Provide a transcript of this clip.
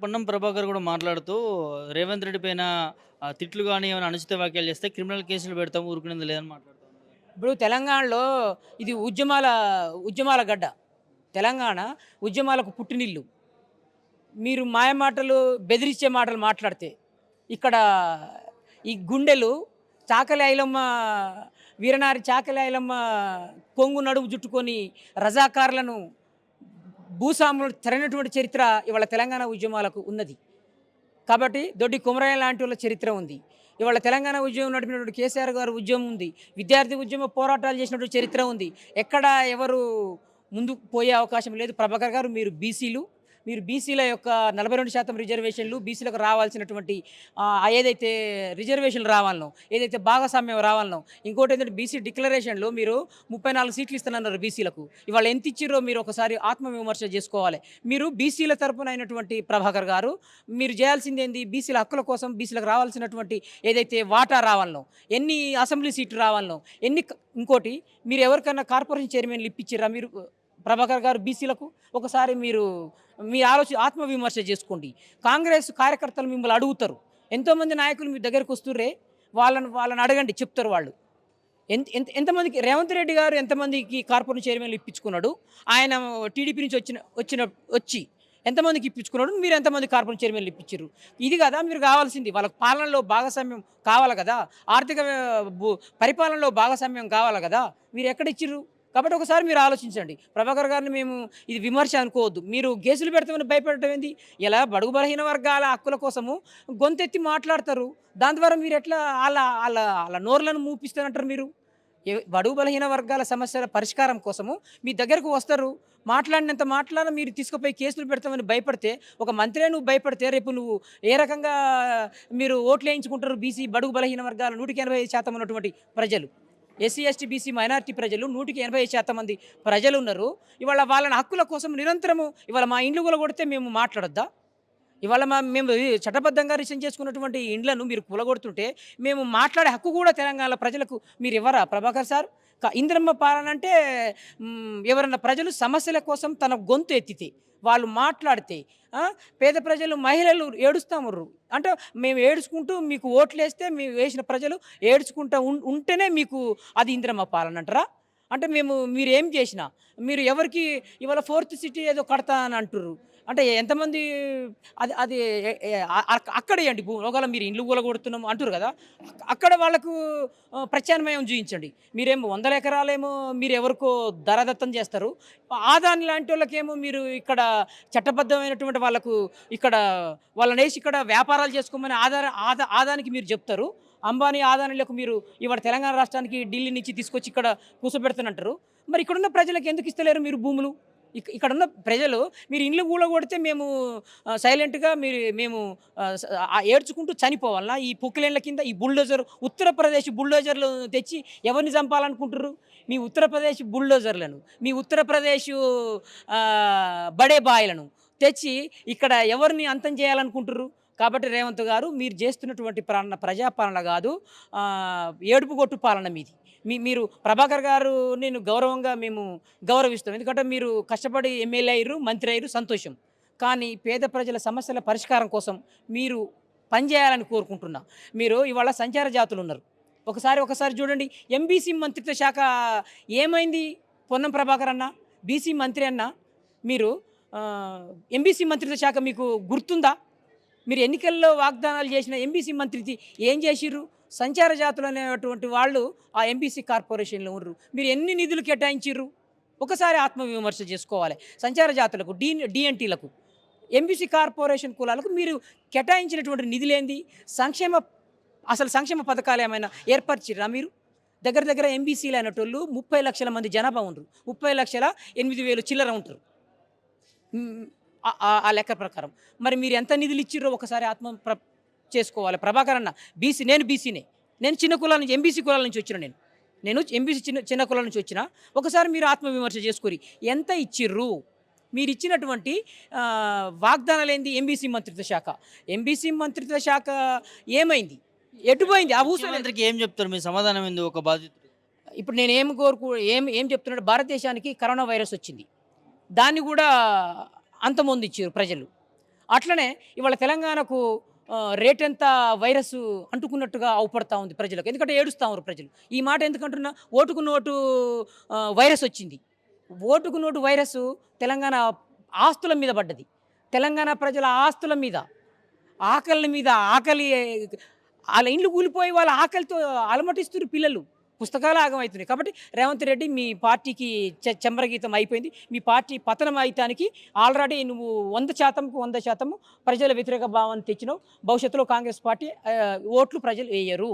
పొన్నం ప్రభాకర్ కూడా మాట్లాడుతూ రేవంత్ రెడ్డి పైన తిట్లు కానీ ఏమైనా అనుచిత వ్యాఖ్యలు చేస్తే క్రిమినల్ కేసులు పెడతాం ఊరుకునేది లేదని మాట్లాడుతాం ఇప్పుడు తెలంగాణలో ఇది ఉద్యమాల ఉద్యమాల గడ్డ. తెలంగాణ ఉద్యమాలకు పుట్టినిల్లు. మీరు మాయ మాటలు బెదిరించే మాటలు మాట్లాడితే ఇక్కడ ఈ గుండెలు చాకలి ఐలమ్మ వీరనారి చాకలి ఐలమ్మ కొంగు నడుము జుట్టుకొని రజాకారులను భూస్వాములు తరినటువంటి చరిత్ర ఇవాళ తెలంగాణ ఉద్యమాలకు ఉన్నది. కాబట్టి దొడ్డి కుమరయ్య లాంటి వాళ్ళ చరిత్ర ఉంది. ఇవాళ తెలంగాణ ఉద్యమం నడిపినటువంటి కేసీఆర్ గారు ఉద్యమం ఉంది. విద్యార్థి ఉద్యమ పోరాటాలు చేసినటువంటి చరిత్ర ఉంది. ఎక్కడ ఎవరు ముందుకు పోయే అవకాశం లేదు. ప్రభాకర్ గారు మీరు బీసీలు. మీరు బీసీల యొక్క నలభై రెండు శాతం రిజర్వేషన్లు బీసీలకు రావాల్సినటువంటి ఏదైతే రిజర్వేషన్లు రావాలనో ఏదైతే భాగస్వామ్యం రావాలనో ఇంకోటి ఏంటంటే బీసీ డిక్లరేషన్లో మీరు ముప్పై నాలుగు సీట్లు ఇస్తానన్నారు బీసీలకు ఇవాళ ఎంత ఇచ్చిర్రో మీరు ఒకసారి ఆత్మవిమర్శ చేసుకోవాలి. మీరు బీసీల తరపున అయినటువంటి ప్రభాకర్ గారు మీరు చేయాల్సింది ఏంది? బీసీల హక్కుల కోసం బీసీలకు రావాల్సినటువంటి ఏదైతే వాటా రావాలనో ఎన్ని అసెంబ్లీ సీట్లు రావాలనో ఎన్ని ఇంకోటి మీరు ఎవరికైనా కార్పొరేషన్ చైర్మన్లు ఇప్పించారా మీరు ప్రభాకర్ గారు బీసీలకు ఒకసారి మీరు మీ ఆలోచన ఆత్మవిమర్శ చేసుకోండి. కాంగ్రెస్ కార్యకర్తలు మిమ్మల్ని అడుగుతారు. ఎంతోమంది నాయకులు మీ దగ్గరకు వస్తుర్రే? వాళ్ళని వాళ్ళని అడగండి చెప్తారు వాళ్ళు. ఎంత ఎంత ఎంతమందికి రేవంత్ రెడ్డి గారు ఎంతమందికి కార్పొరేషన్ చైర్మన్లు ఇప్పించుకున్నాడు? ఆయన టీడీపీ నుంచి వచ్చిన వచ్చిన వచ్చి ఎంతమందికి ఇప్పించుకున్నాడు? మీరు ఎంతమంది కార్పొరేషన్ చైర్మన్లు ఇప్పించారు ఇది కదా మీరు కావాల్సింది. వాళ్ళకి పాలనలో భాగస్వామ్యం కావాలి కదా? ఆర్థిక పరిపాలనలో భాగస్వామ్యం కావాలి కదా? మీరు ఎక్కడ ఇచ్చిర్రు? కాబట్టి ఒకసారి మీరు ఆలోచించండి. ప్రభాకర్ గారిని మేము ఇది విమర్శ అనుకోవద్దు. మీరు కేసులు పెడతామని భయపడటం ఏంది? ఇలా బడుగు బలహీన వర్గాల హక్కుల కోసము గొంతెత్తి మాట్లాడతారు. దాని ద్వారా మీరు ఎట్లా వాళ్ళ వాళ్ళ వాళ్ళ నోర్లను మూపిస్తారంటారు మీరు? బడుగు బలహీన వర్గాల సమస్యల పరిష్కారం కోసము మీ దగ్గరకు వస్తారు. మాట్లాడినంత మాట్లాడ మీరు తీసుకుపోయి కేసులు పెడతామని భయపడితే ఒక మంత్రే నువ్వు భయపడితే రేపు నువ్వు ఏ రకంగా మీరు ఓట్లు వేయించుకుంటారు బీసీ బడుగు బలహీన వర్గాల నూటికి ఎనభై శాతం ఉన్నటువంటి ప్రజలు? ఎస్సీ ఎస్టీ బీసీ మైనారిటీ ప్రజలు నూటికి ఎనభై శాతం మంది ప్రజలు ఉన్నారు. ఇవాళ వాళ్ళని హక్కుల కోసం నిరంతరము ఇవాళ మా ఇండ్లు కూడా కొడితే మేము మాట్లాడొద్దా? ఇవాళ మా మేము చట్టబద్ధంగా రిసెన్ చేసుకున్నటువంటి ఇండ్లను మీరు కూలగొడుతుంటే మేము మాట్లాడే హక్కు కూడా తెలంగాణ ప్రజలకు మీరు ఇవ్వరా? ప్రభాకర్ సార్ ఇందిరమ్మ పాలన అంటే ఎవరన్నా ప్రజలు సమస్యల కోసం తన గొంతు ఎత్తితే వాళ్ళు మాట్లాడితే పేద ప్రజలు మహిళలు ఏడుస్తామర్రు. అంటే మేము ఏడుచుకుంటూ మీకు ఓట్లేస్తే మేము వేసిన ప్రజలు ఏడుచుకుంటా ఉం- ఉంటేనే మీకు అది ఇందిరమ్మ పాలన అంటారా? అంటే మేము మీరు ఏం చేసినా మీరు ఎవరికి ఇవాళ ఫోర్త్ సిటీ ఏదో కడతా అని అంటుర్రు. అంటే ఎంతమంది అది అది అక్కడ ఇవ్వండి భూమి ఒకవేళ మీరు ఇండ్లు కూల కొడుతున్నాం అంటారు కదా అక్కడ వాళ్ళకు ప్రత్యామ్నాయం చూపించండి మీరేమో వందల ఎకరాలేమో మీరు ఎవరికో ధరదత్తం చేస్తారు. ఆదాని లాంటి వాళ్ళకేమో మీరు ఇక్కడ చట్టబద్ధమైనటువంటి వాళ్ళకు ఇక్కడ వాళ్ళని వేసి ఇక్కడ వ్యాపారాలు చేసుకోమని ఆధార ఆదా ఆదానికి మీరు చెప్తారు. అంబానీ ఆదానిలకు మీరు ఇవాళ తెలంగాణ రాష్ట్రానికి ఢిల్లీ నుంచి తీసుకొచ్చి ఇక్కడ కూర్చోబెడుతున్నట్టారు మరి ఇక్కడున్న ప్రజలకు ఎందుకు ఇస్తలేరు మీరు భూములు? ఇక్- ఇక్కడున్న ప్రజలు మీరు ఇండ్లు కూల కొడితే మేము సైలెంట్గా మీరు మేము ఏడ్చుకుంటూ చనిపోవాలన్నా ఈ పొక్కిలేన్ల కింద ఈ బుల్డోజర్ ఉత్తరప్రదేశ్ బుల్డోజర్లు తెచ్చి ఎవరిని చంపాలనుకుంటారు మీ ఉత్తరప్రదేశ్ బుల్డోజర్లను మీ ఉత్తరప్రదేశ్ బడే బాయిలను తెచ్చి ఇక్కడ ఎవరిని అంతం చేయాలనుకుంటారు కాబట్టి రేవంత్ గారు మీరు చేస్తున్నటువంటి పాలన ప్రజాపాలన కాదు ఏడుపు కొట్టు పాలన మీది. మీ మీరు ప్రభాకర్ గారు నేను గౌరవంగా మేము గౌరవిస్తాం. ఎందుకంటే మీరు కష్టపడి ఎమ్మెల్యే అయ్యారు మంత్రి అయ్యారు సంతోషం. కానీ పేద ప్రజల సమస్యల పరిష్కారం కోసం మీరు పనిచేయాలని కోరుకుంటున్నా. మీరు ఇవాళ సంచార జాతులు ఉన్నారు. ఒకసారి ఒకసారి చూడండి. ఎంబీసీ మంత్రిత్వ శాఖ ఏమైంది? పొన్నం ప్రభాకర్ అన్న బీసీ మంత్రి అన్న మీరు ఎంబీసీ మంత్రిత్వ శాఖ మీకు గుర్తుందా? మీరు ఎన్నికల్లో వాగ్దానాలు చేసిన ఎంబీసీ మంత్రిది ఏం చేసిర్రు? సంచార జాతులు అనేటువంటి వాళ్ళు ఆ ఎంబీసీ కార్పొరేషన్లో ఉండరు. మీరు ఎన్ని నిధులు కేటాయించిర్రు? ఒకసారి ఆత్మవిమర్శ చేసుకోవాలి. సంచార జాతులకు డి డిఎన్టీలకు ఎంబీసీ కార్పొరేషన్ కులాలకు మీరు కేటాయించినటువంటి నిధులేంది? సంక్షేమ అసలు సంక్షేమ పథకాలు ఏమైనా ఏర్పరిచిర్రా మీరు? దగ్గర దగ్గర ఎంబీసీలు అయినటోళ్ళు ముప్పై లక్షల మంది జనాభా ఉండరు. ముప్పై లక్షల ఎనిమిది వేలు చిల్లర ఉంటారు. ఆ- లెక్క ప్రకారం. మరి మీరు ఎంత నిధులు ఇచ్చిర్రో ఒకసారి ఆత్మ ప్ర చేసుకోవాలి. ప్రభాకర్ అన్న బీసీ నేను బీసీనే. నేను చిన్న కులాల నుంచి ఎంబీసీ కులాల నుంచి వచ్చిన నేను. నేను ఎంబీసీ చిన్న చిన్న కులాల నుంచి వచ్చిన. ఒకసారి మీరు ఆత్మవిమర్శ చేసుకోరి. ఎంత ఇచ్చిర్రు? మీరు ఇచ్చినటువంటి వాగ్దానాలు ఏంది? ఎంబీసీ మంత్రిత్వ శాఖ. ఎంబీసీ మంత్రిత్వ శాఖ ఏమైంది? ఎటుపోయింది ఆ ముఖ్యమంత్రికి ఏం చెప్తారు? మీ సమాధానం ఏంది? ఒక బాధితుడు ఇప్పుడు నేను ఏం కోరుకు ఏం ఏం చెప్తున్నాడు? భారతదేశానికి కరోనా వైరస్ వచ్చింది. దాన్ని కూడా అంతమొందించారు ప్రజలు. అట్లనే ఇవాళ తెలంగాణకు రేట్ ఎంత వైరస్ అంటుకున్నట్టుగా అవుపడతా ఉంది ప్రజలకు. ఎందుకంటే ఏడుస్తూ ఉన్నారు ప్రజలు. ఈ మాట ఎందుకంటున్నా? ఓటుకు నోటు వైరస్ వచ్చింది. ఓటుకు నోటు వైరస్ తెలంగాణ ఆస్తుల మీద పడ్డది. తెలంగాణ ప్రజల ఆస్తుల మీద ఆకలి మీద ఆకలి వాళ్ళ ఇండ్లు కూలిపోయి వాళ్ళ ఆకలితో అలమటిస్తున్నారు పిల్లలు. పుస్తకాలు ఆగమవుతున్నాయి కాబట్టి రేవంత్ రెడ్డి మీ పార్టీకి చెంబరగీతం అయిపోయింది. మీ పార్టీ పతనం అయితానికి ఆల్రెడీ నువ్వు వంద శాతంకు వంద శాతము ప్రజల వ్యతిరేక భావాన్ని తెచ్చినావు. భవిష్యత్తులో కాంగ్రెస్ పార్టీ ఓట్లు ప్రజలు వేయరు.